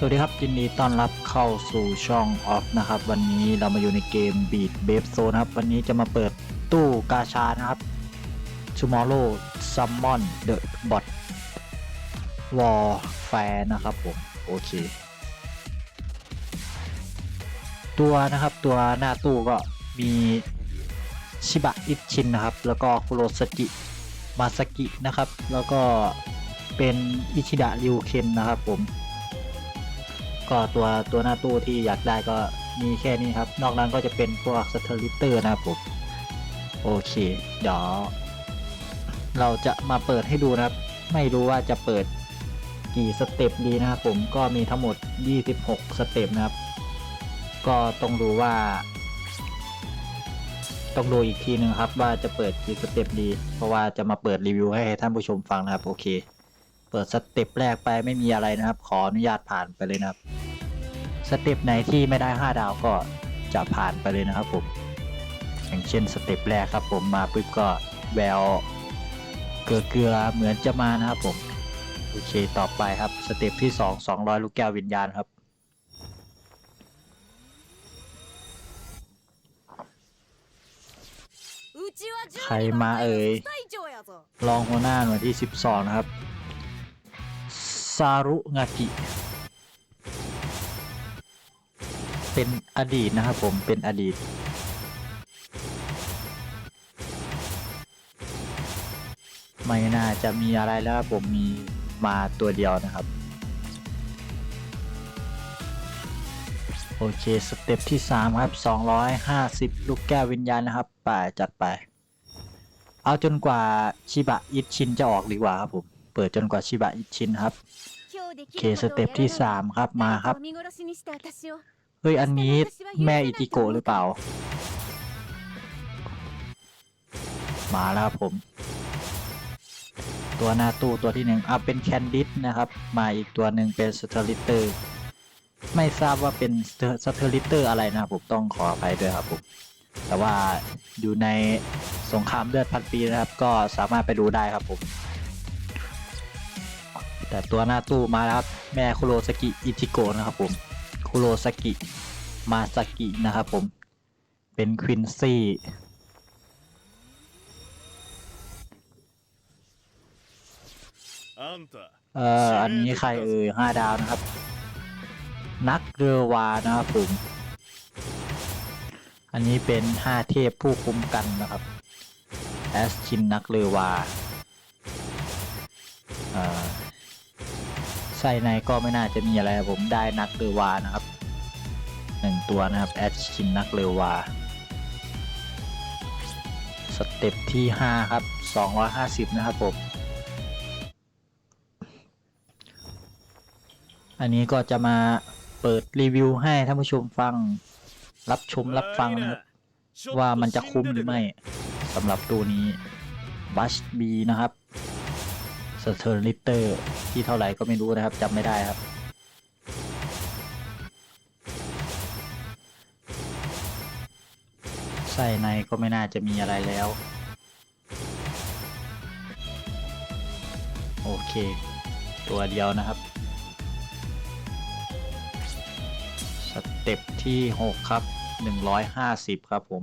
สวัสดีครับยินดีต้อนรับเข้าสู่ช่องออฟนะครับ วันนี้เรามาอยู่ในเกม Beat b a b e Zone นะครับ วันนี้จะมาเปิดตู้กาชานะครับ Tomorrow Summon the Bot Warfare นะครับผม โอเค ตัวนะครับตัวหน้าตู้ก็มีชิบะอิชินนะครับ แล้วก็คุโรสกิมาสกินะครับ แล้วก็เป็นอิชิดะริวเคนนะครับผม ก็ตัวตัวหน้าตู้ที่อยากได้ก็มีแค่นี้ครับ นอกนั้นก็จะเป็นพวกสเตอริเตอร์นะครับผมโอเค เดี๋ยวเราจะมาเปิดให้ดูนะครับ ไม่รู้ว่าจะเปิดกี่สเต็ปดีนะครับผมก็มีทั้งหมด 26 สเต็ปนะครับ ก็ต้องดูว่า ต้องดูอีกทีหนึงครับว่าจะเปิดกี่สเต็ปดี เพราะว่าจะมาเปิดรีวิวให้ท่านผู้ชมฟังนะครับ โอเค เปิดสเต็ปแรกไปไม่มีอะไรนะครับ ขออนุญาตผ่านไปเลยนะครับ สเต็ปไหนที่ไม่ได้ 5 ดาวก็จะผ่านไปเลยนะครับผม อย่างเช่นสเต็ปแรกครับผมมาปุ๊บก็แววเกลือเกลือๆเหมือนจะมานะครับผม โอเคต่อไปครับสเต็ปที่ 2 200 ลูกแก้ววิญญาณครับใครมาเอ่ยรองหัวหน้าหน่วยที่ 12 นะครับ ซารุงากิ เป็นอดีตนะครับผมเป็นอดีต ไม่น่าจะมีอะไรแล้วครับผมมีมาตัวเดียวนะครับ โอเค สเต็ปที่ 3 ครับ 250 ลูกแก้ววิญญาณนะครับ ไปจัดไป เอาจนกว่าชิบะอิชินจะออกดีกว่าครับผม ปิดจนกว่าชิบะอิชินครับเคสเต็ปที่ 3 ครับมาครับ เฮ้ย อันนี้แม่อิติโกะหรือเปล่า มาแล้วครับผม ตัวหน้าตู้ตัวที่หนึ่งอะเป็นแคนดิดนะครับ มาอีกตัวหนึ่งเป็นสเตอริเตอร์ ไม่ทราบว่าเป็นสเตอริเตอร์อะไรนะครับผมต้องขออภัยด้วยครับผม แต่ว่าอยู่ในสงครามเลือดพันปีนะครับ ก็สามารถไปดูได้ครับผม แต่ตัวหน้าตู้มาแล้วครับแม่คุโรสกิอิจิโกะนะครับผมคุโรสกิมาสกินะครับผมเป็นควินซี่เอ่ออันนี้ใครเอ่ยห้าดาวนะครับ นักเรือวานะครับผมอันนี้เป็นห้าเทพผู้คุ้มกันนะครับแอสชินนักเรือวาเอ่อ ไส้ในก็ไม่น่าจะมีอะไรครับผมได้นักเรือวานะครับหนึ่งตัวนะครับแอสชินนักเรือวาสเต็ปที่ 5 ครับ 250 นะครับผม อันนี้ก็จะมาเปิดรีวิวให้ท่านผู้ชมฟัง รับชมรับฟังนะครับ ว่ามันจะคุ้มหรือไม่สำหรับตัวนี้บัชบีนะครับ เตอร์ลิเตอร์ที่เท่าไหร่ก็ไม่รู้นะครับจำไม่ได้ครับใส่ในก็ไม่น่าจะมีอะไรแล้ว โอเค ตัวเดียวนะครับ สเต็ปที่ 6 ครับ 150 ครับผม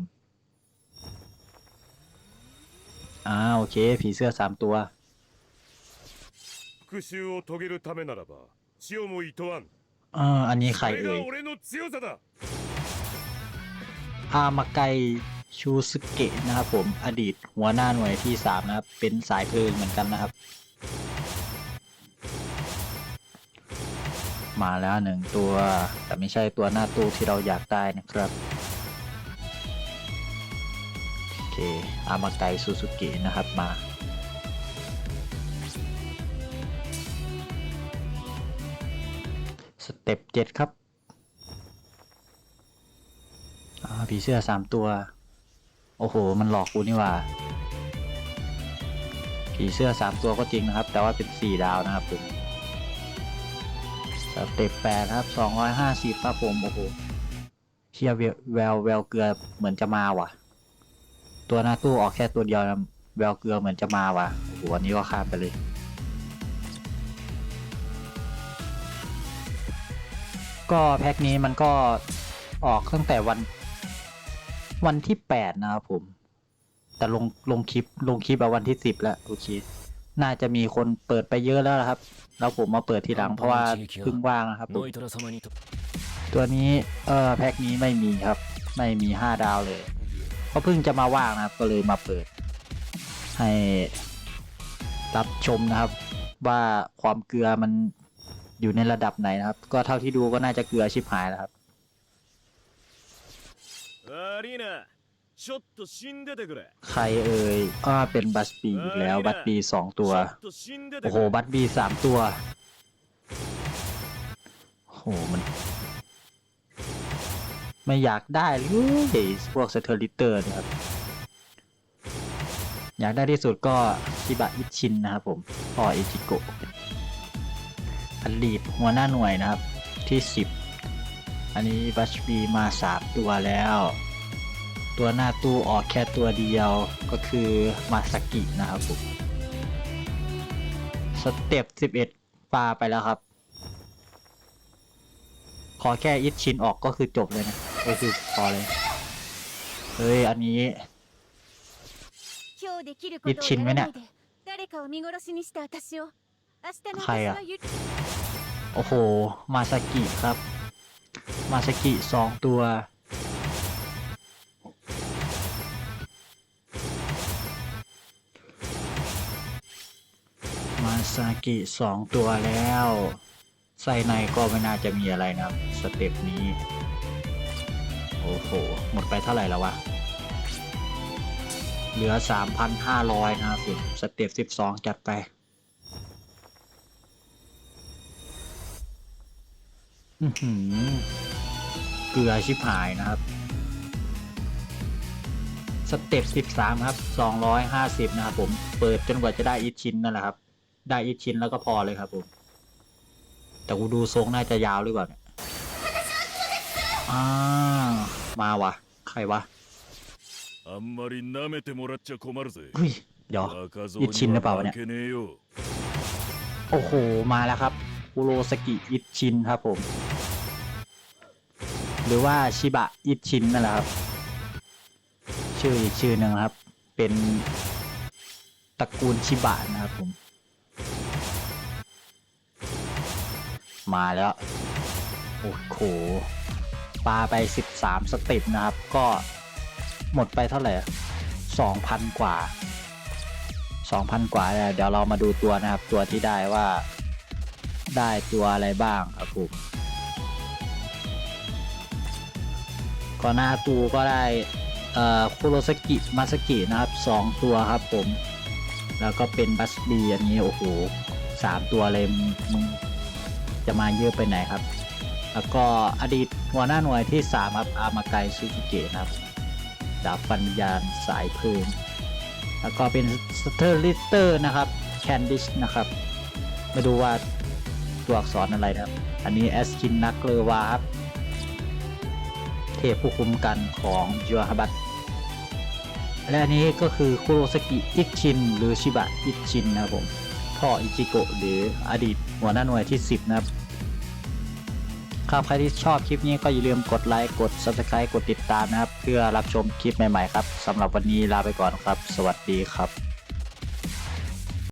อ่าโอเค ผีเสื้อ 3 ตัว 復讐を遂げるためならば死をもいとわん อ่าอันนี้ใคร それ เอ่ が ย 俺の強さだ อามาไกชูสเกะนะครับผม อดีตหัวหน้าหน่วยที่ 3 นะครับ เป็นสายเพลิงเหมือนกันนะครับ มาแล้วหนึ่งตัว แต่ไม่ใช่ตัวหน้าตู้ที่เราอยากได้นะครับ โอเค อามาไกซูซูกินะครับมา เต็ปเจ็ดครับผีเสื้อสามตัว โอ้โห มันหลอกกูนี่ว่า ผีเสื้อสามตัวก็จริงนะครับ แต่ว่าเป็นสี่ดาวนะครับผมสเต็ปแปดครับสองร้อยห้าสิบครับผมโอ้โหเชียแววแววแววเกลือเหมือนจะมาว่ะ ตัวหน้าตู้ออกแค่ตัวเดียวนะแววเกลือเหมือนจะมาว่ะโอ้โหอันนี้ก็ข้ามไปเลย ก็แพ็คนี้มันก็ออกตั้งแต่วันวันที่แปดนะครับผม แต่ลงลงคลิปลงคลิปเอาวันที่สิบแล้วโอเค น่าจะมีคนเปิดไปเยอะแล้วครับ แล้วผมมาเปิดทีหลังเพราะว่าเพิ่งว่างนะครับตัวนี้เออแพ็คนี้ไม่มีครับ ไม่มีห้าดาวเลยก็เพิ่งจะมาว่างนะครับ ก็เลยมาเปิด ให้รับชมนะครับ ว่าความเกลือมัน อยู่ในระดับไหนนะครับ ก็เท่าที่ดูก็น่าจะเกือชิบหายแล้วครับใครเอ่ยอ่าเป็นบัตบีแล้วบัตบีสองตัว โอ้โห บัตบีสามตัวโอ้โหมัน ไม่อยากได้เลยพวกเซเตอร์ลิเตอร์นะครับอยากได้ที่สุดก็ชิบะอิชินนะครับผมพ่ออิจิโกะ อดีตหัวหน้าหน่วยนะครับที่ 10 อันนี้บัชบีมา3ตัวแล้ว ตัวหน้าตู้ออกแค่ตัวเดียวก็คือมาสกินะครับผมสเต็ป11ปลาไปแล้วครับ ขอแค่อิชชินออกก็คือจบเลยนะก็คือพอเลยเฮ้ย อันนี้อิชชินไหมเนี่ยใครอะ โอ้โห มาสกิครับ มาสกิสองตัว มาสกิสองตัวแล้วไส้ในก็ไม่น่าจะมีอะไรนะสเต็ปนี้ โอ้โห หมดไปเท่าไหร่แล้ววะ เหลือ 3,500 นะครับสเต็ป 12 จัดไป เกลือชิบหายนะครับ สเต็ป13 ครับ 250 นะครับผม เปิดจนกว่าจะได้อีกชิ้นนั่นแหละครับ ได้อีกชิ้นแล้วก็พอเลยครับผม แต่กูดูทรงน่าจะยาวหรือเปล่าเนี่ยอ่ามาวะ ใครวะ あんまり舐めてもらっちゃ困るぜ เฮ้ย เดี๋ยว 若造一心にหรือเปล่า は เนี่ย 負けねえよ โอ้โห มาแล้วครับคุโรสกิอิชินครับผม หรือว่าชิบะอิชินนั่นแหละครับ ชื่ออีกชื่อหนึ่งนะครับ เป็นตระกูลชิบะนะครับผม มาแล้ว โอ้โหปาไป 13 สเต็ปนะครับ ก็หมดไปเท่าไหร่ 2,000 กว่า 2,000 กว่า เดี๋ยวเรามาดูตัวนะครับ ตัวที่ได้ว่าได้ตัวอะไรบ้างครับผม ก่อนหน้าตูก็ได้คุโรสกิมาสกินะครับ 2 ตัวครับผม แล้วก็เป็นบัสบีอันนี้โอ้โหสามตัวเลยมึงจะมาเยอะไปไหนครับ แล้วก็อดีตหัวหน้าหน่วยที่ 3 ครับ อามาไกซูซูเกะครับ ดาบฟันยานสายเพลิงแล้วก็เป็นสเตอร์ลิเตอร์นะครับแคนดิชนะครับไม่ดูว่าตัวอักษรอะไรนะครับ อันนี้แอสคินนักเลวาครับ พผู้คุมกันของยูฮาบัตและอันนี้ก็คือคุโรสกิอิชินหรือชิบะอิชินนะครับผมพ่ออิจิโกะหรืออดีตหัวหน้าหน่วยที่ 10 นะครับครับใครที่ชอบคลิปนี้ก็อย่าลืมกดไลค์กด Subscribe กดติดตามนะครับ เพื่อรับชมคลิปใหม่ๆครับสำหรับวันนี้ลาไปก่อนครับ สวัสดีครับ